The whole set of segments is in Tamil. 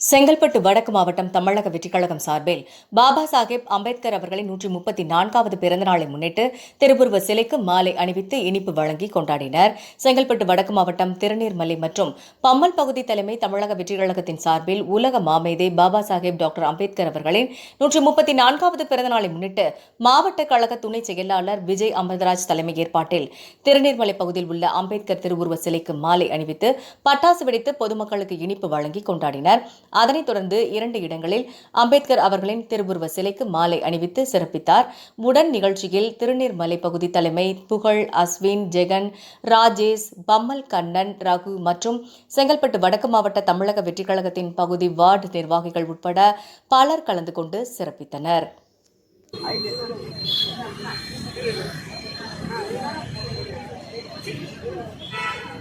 செங்கல்பட்டு வடக்கு மாவட்டம் தமிழக வெற்றிக்கழகம் சார்பில் பாபா சாஹேப் அம்பேத்கர் அவர்களின் நூற்றி முப்பத்தி நான்காவது பிறந்தநாளை முன்னிட்டு திருவுருவ சிலைக்கு மாலை அணிவித்து இனிப்பு வழங்கி கொண்டாடினர். செங்கல்பட்டு வடக்கு மாவட்டம் திருநீர்மலை மற்றும் பம்மல் பகுதி தலைமை தமிழக வெற்றிக்கழகத்தின் சார்பில் உலக மாமேதை பாபா சாஹேப் டாக்டர் அம்பேத்கர் அவர்களின் நூற்றி முப்பத்தி நான்காவது பிறந்தநாளை முன்னிட்டு மாவட்ட கழக துணை செயலாளர் விஜய் அமர்தராஜ் தலைமை ஏற்பாட்டில் திருநீர்மலை பகுதியில் உள்ள அம்பேத்கர் திருவுருவ சிலைக்கு மாலை அணிவித்து பட்டாசு வெடித்து பொதுமக்களுக்கு இனிப்பு வழங்கி கொண்டாடினர். அதனைத் தொடர்ந்து இரண்டு இடங்களில் அம்பேத்கர் அவர்களின் திருவுருவ சிலைக்கு மாலை அணிவித்து சிறப்பித்தார். உடன் நிகழ்ச்சியில் திருநீர்மலை பகுதி தலைமை புகழ் அஸ்வின் ஜெகன் ராஜேஷ் பம்மல் கண்ணன் ரகு மற்றும் செங்கல்பட்டு வடக்கு மாவட்ட தமிழக வெற்றிக் கழகத்தின் பகுதி வார்டு நிர்வாகிகள் உட்பட பலர் கலந்து கொண்டு சிறப்பித்தனர்.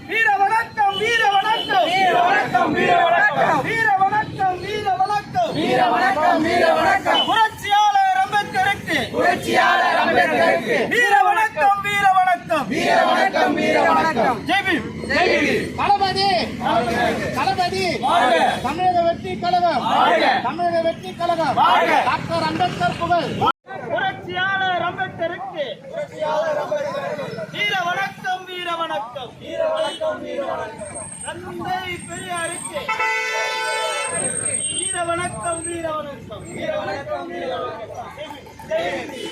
வீர வணக்கம் வீர வணக்கம் வீர வணக்கம் வீர வணக்கம் வீர வணக்கம் வீர வணக்கம் வீர வணக்கம். புரட்சியாளர் அம்பேத்கருக்கு. புரட்சியாளர் அம்பேத்கருக்கு. வீர வணக்கம் வீர வணக்கம். வீர வணக்கம் வீர வணக்கம். ஜெய் பீம். ஜெய் பீம். தளபதி. தளபதி. தமிழக வெற்றி கழகம். தமிழக வெற்றி கழகம். டாக்டர் அம்பேத்கர் புகழ். புரட்சியாளர் அம்பேத்கருக்கு. வீர வணக்கம் வீர வணக்கம். வீர வணக்கம் வீர வணக்கம். தந்தை பெரியாருக்கு. ஜெயந்தி